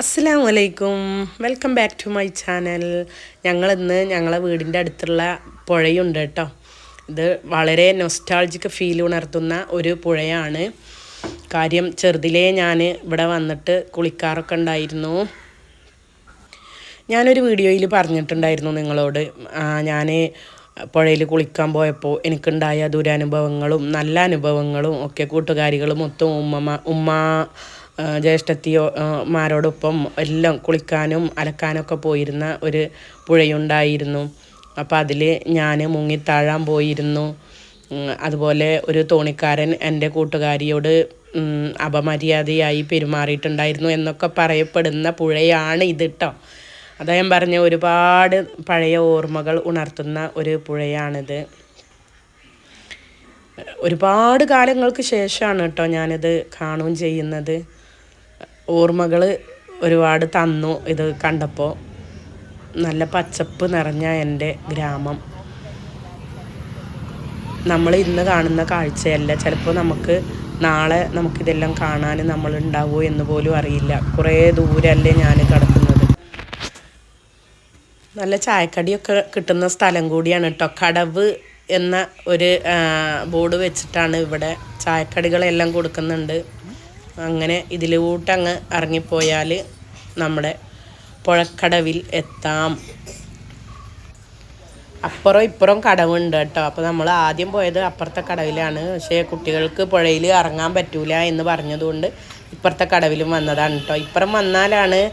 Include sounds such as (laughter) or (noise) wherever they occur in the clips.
അസ്സാം വലൈക്കും welcome back to my channel ഞങ്ങളിന്ന് ഞങ്ങളെ വീടിന്റെ അടുത്തുള്ള പുഴയുണ്ട് കേട്ടോ. ഇത് വളരെ നൊസ്റ്റാൾജിക് ഫീൽ ഉണർത്തുന്ന ഒരു പുഴയാണ്. കാര്യം ചെറുതിലേ ഞാൻ ഇവിടെ വന്നിട്ട് കുളിക്കാറൊക്കെ ഉണ്ടായിരുന്നു. ഞാനൊരു വീഡിയോയിൽ പറഞ്ഞിട്ടുണ്ടായിരുന്നു നിങ്ങളോട്. ഞാൻ പുഴയിൽ കുളിക്കാൻ പോയപ്പോൾ എനിക്കുണ്ടായ ദുരനുഭവങ്ങളും നല്ല അനുഭവങ്ങളും ഒക്കെ കൂട്ടുകാരികളും മൊത്തം ഉമ്മ ഉമ്മ ജ്യേഷ്ഠത്തിയോ മാരോടൊപ്പം എല്ലാം കുളിക്കാനും അലക്കാനൊക്കെ പോയിരുന്ന ഒരു പുഴയുണ്ടായിരുന്നു. അപ്പോൾ അതിൽ ഞാൻ മുങ്ങി താഴാൻ പോയിരുന്നു അതുപോലെ ഒരു തോണിക്കാരൻ എന്റെ കൂട്ടുകാരിയോട് അപമര്യാദയായി പെരുമാറിയിട്ടുണ്ടായിരുന്നു എന്നൊക്കെ പറയപ്പെടുന്ന പുഴയാണ് ഇത് കേട്ടോ ഞാൻ പറഞ്ഞ ഒരുപാട് പഴയ ഓർമ്മകൾ ഉണർത്തുന്ന ഒരു പുഴയാണിത്. ഒരുപാട് കാലങ്ങൾക്ക് ശേഷമാണ് കേട്ടോ ഞാനിത് കാണുകയും ചെയ്യുന്നത്. ഓർമ്മകൾ ഒരുപാട് തന്നു ഇത് കണ്ടപ്പോൾ നല്ല പച്ചപ്പ് നിറഞ്ഞ എന്റെ ഗ്രാമം. നമ്മൾ ഇന്ന് കാണുന്ന കാഴ്ചയല്ല. ചിലപ്പോൾ നമുക്ക് നാളെ നമുക്കിതെല്ലാം കാണാൻ നമ്മൾ ഉണ്ടാവുമോ എന്ന് പോലും അറിയില്ല. കുറേ ദൂരമല്ലേ ഞാൻ കിടക്കുന്നത്. നല്ല ചായക്കടിയൊക്കെ കിട്ടുന്ന സ്ഥലം കൂടിയാണ് കേട്ടോ കടവ് എന്ന ഒരു ബോർഡ് വെച്ചിട്ടാണ് ഇവിടെ ചായക്കടികളെല്ലാം കൊടുക്കുന്നുണ്ട്. അങ്ങനെ ഇതിലൂട്ടങ്ങ് ഇറങ്ങിപ്പോയാൽ നമ്മുടെ പുഴക്കടവിൽ എത്താം. അപ്പുറം ഇപ്പുറം കടവുണ്ട് കേട്ടോ. അപ്പോൾ നമ്മൾ ആദ്യം പോയത് അപ്പുറത്തെ കടവിലാണ്. പക്ഷേ കുട്ടികൾക്ക് പുഴയിൽ ഇറങ്ങാൻ പറ്റൂല എന്ന് പറഞ്ഞതുകൊണ്ട് ഇപ്പുറത്തെ കടവിലും വന്നതാണ് കേട്ടോ. ഇപ്പുറം വന്നാലാണ്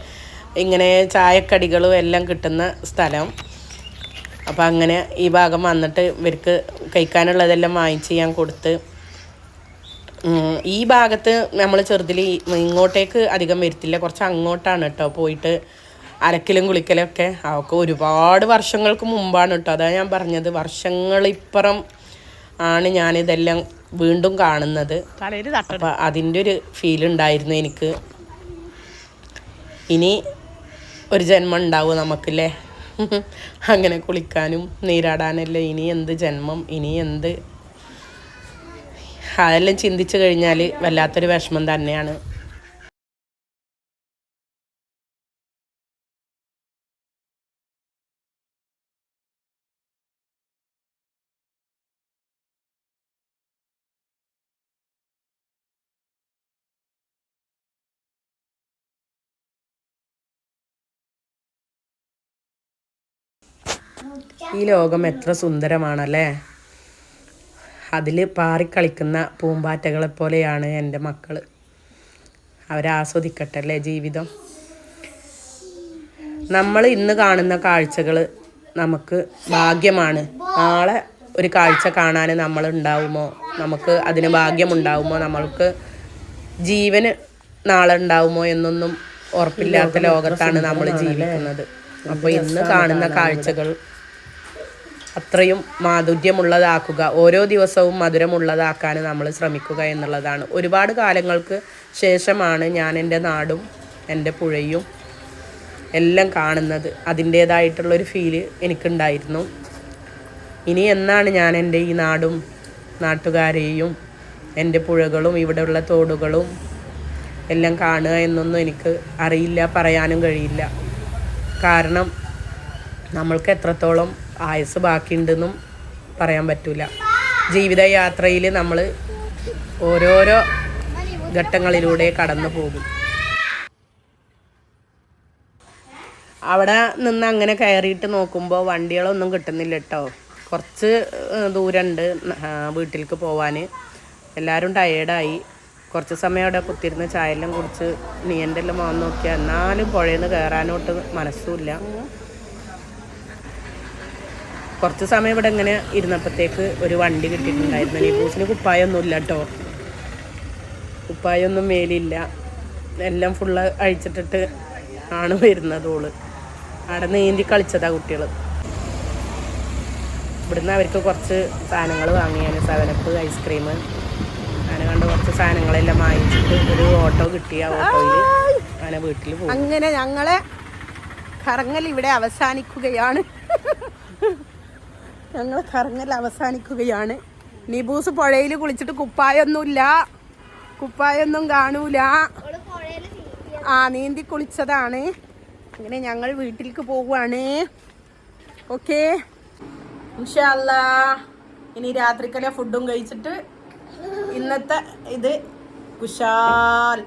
ഇങ്ങനെ ചായക്കടികളും എല്ലാം കിട്ടുന്ന സ്ഥലം. അപ്പോൾ അങ്ങനെ ഈ ഭാഗം വന്നിട്ട് ഇവർക്ക് കഴിക്കാനുള്ളതെല്ലാം വാങ്ങിച്ച് ഞാൻ കൊടുത്ത് ഈ ഭാഗത്ത് നമ്മൾ ചെറുതിൽ ഇങ്ങോട്ടേക്ക് അധികം വരുത്തില്ല. കുറച്ച് അങ്ങോട്ടാണ് കേട്ടോ പോയിട്ട് അലക്കലും കുളിക്കലും ഒക്കെ അതൊക്കെ ഒരുപാട് വർഷങ്ങൾക്ക് മുമ്പാണ് കേട്ടോ അതാണ് ഞാൻ പറഞ്ഞത്. വർഷങ്ങളിപ്പുറം ആണ് ഞാനിതെല്ലാം വീണ്ടും കാണുന്നത്. അപ്പം അതിന്റെ ഒരു ഫീൽ ഉണ്ടായിരുന്നു എനിക്ക്. ഇനി ഒരു ജന്മം ഉണ്ടാവും നമുക്കില്ലേ? (laughs) അങ്ങനെ കുളിക്കാനും നീരാടാനല്ലേ. ഇനി എന്ത് ജന്മം? ഇനി എന്ത് അതെല്ലാം ചിന്തിച്ചു കഴിഞ്ഞാൽ വല്ലാത്തൊരു വിഷമം തന്നെയാണ്. ഈ ലോകം എത്ര സുന്ദരമാണല്ലേ? അതിൽ പാറിക്കളിക്കുന്ന പൂമ്പാറ്റകളെ പോലെയാണ് എന്റെ മക്കൾ അവരാസ്വദിക്കട്ടെ അല്ലേ ജീവിതം? നമ്മൾ ഇന്ന് കാണുന്ന കാഴ്ചകൾ നമുക്ക് ഭാഗ്യമാണ്. നാളെ ഒരു കാഴ്ച കാണാൻ നമ്മൾ ഉണ്ടാവുമോ? നമുക്ക് അതിന് ഭാഗ്യമുണ്ടാവുമോ? നമ്മൾക്ക് ജീവന് നാളെ ഉണ്ടാവുമോ എന്നൊന്നും ഉറപ്പില്ലാത്ത ലോകത്താണ് നമ്മൾ ജീവിക്കുന്നത്. അപ്പോൾ ഇന്ന് കാണുന്ന കാഴ്ചകൾ അത്രയും മാധുര്യമുള്ളതാക്കുക. ഓരോ ദിവസവും മധുരമുള്ളതാക്കാൻ നമ്മൾ ശ്രമിക്കുക എന്നുള്ളതാണ്. ഒരുപാട് കാലങ്ങൾക്ക് ശേഷമാണ് ഞാൻ എന്റെ നാടും എന്റെ പുഴയും എല്ലാം കാണുന്നത്. അതിന്റേതായിട്ടുള്ളൊരു ഫീൽ എനിക്കുണ്ടായിരുന്നു. ഇനി എന്നാണ് ഞാൻ എന്റെ ഈ നാടും നാട്ടുകാരെയും എന്റെ പുഴകളും ഇവിടെയുള്ള തോടുകളും എല്ലാം കാണുക എന്നൊന്നും എനിക്ക് അറിയില്ല പറയാനും കഴിയില്ല. കാരണം നമ്മൾക്ക് എത്രത്തോളം ആയുസ് ബാക്കിയുണ്ടെന്നും പറയാൻ പറ്റില്ല ജീവിതയാത്രയിൽ നമ്മൾ ഓരോരോ ഘട്ടങ്ങളിലൂടെ കടന്നു പോകും. അവിടെ നിന്ന് അങ്ങനെ കയറിയിട്ട് നോക്കുമ്പോൾ വണ്ടികളൊന്നും കിട്ടുന്നില്ല കേട്ടോ കുറച്ച് ദൂരമുണ്ട് വീട്ടിലേക്ക് പോവാൻ എല്ലാവരും ടയേർഡായി കുറച്ച് സമയം അവിടെ കുത്തിരുന്ന് ചായയെല്ലാം കുടിച്ച് നീ എന്റെ എല്ലാം മോൻ നോക്കിയാൽ എന്നാലും പുഴയിൽ നിന്ന് കയറാനോട്ട് മനസ്സുമില്ല കുറച്ച് സമയം ഇവിടെ ഇങ്ങനെ ഇരുന്നപ്പോഴത്തേക്ക് ഒരു വണ്ടി കിട്ടിയിട്ടുണ്ടായിരുന്നു. നീബൂസിന് കുപ്പായൊന്നുമില്ല കേട്ടോ കുപ്പായൊന്നും മേലില്ല. എല്ലാം ഫുള്ള് അഴിച്ചിട്ടിട്ട് ആണ് വരുന്നത് ഓൾ. അവിടെ നീന്തി കളിച്ചതാ കുട്ടികൾ ഇവിടുന്ന് അവർക്ക് കുറച്ച് സാധനങ്ങൾ വാങ്ങിയാണ് സെവനപ്പ് ഐസ്ക്രീം. അങ്ങനെ കണ്ട് കുറച്ച് സാധനങ്ങളെല്ലാം വാങ്ങിച്ചിട്ട് ഒരു ഓട്ടോ കിട്ടിയ ഓട്ടോയിൽ അങ്ങനെ വീട്ടിൽ പോകും അങ്ങനെ ഞങ്ങളെ കറങ്ങൽ ഇവിടെ അവസാനിക്കുകയാണ്. ഞങ്ങൾ കറങ്ങൽ അവസാനിക്കുകയാണ്. നിബൂസ് പുഴയിൽ കുളിച്ചിട്ട് കുപ്പായൊന്നുമില്ല. കുപ്പായൊന്നും കാണൂല. ആ നീന്തി കുളിച്ചതാണ്. അങ്ങനെ ഞങ്ങൾ വീട്ടിലേക്ക് പോവുകയാണ്. ഓക്കെ. ഇനി രാത്രിക്കല ഫുഡും കഴിച്ചിട്ട് ഇന്നത്തെ ഇത് കുശാൽ.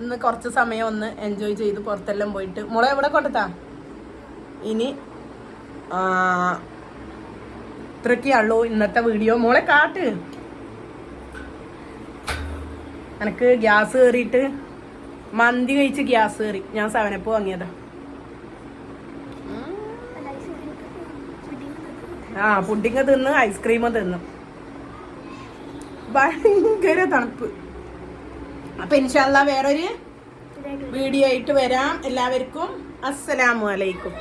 ഇന്ന് കുറച്ച് സമയം ഒന്ന് എൻജോയ് ചെയ്ത് പുറത്തെല്ലാം പോയിട്ട്. മുള എവിടെ കൊണ്ടത്താ? ഇനി ആ, ഉള്ളൂ ഇന്നത്തെ വീഡിയോ. മോളെ കാട്ട്. എനക്ക് ഗ്യാസ് കയറിയിട്ട് മന്തി കഴിച്ച് ഗ്യാസ് കയറി ഞാൻ സെവനപ്പ് വാങ്ങിയതാ. ആ പുഡിങ് തിന്ന് ഐസ്ക്രീം തിന്നു. ഭയങ്കര തണുപ്പ്. അപ്പൊ ഇൻഷാല്ല വേറൊരു വീഡിയോ ആയിട്ട് വരാം. എല്ലാവർക്കും അസ്സലാമു അലൈക്കും.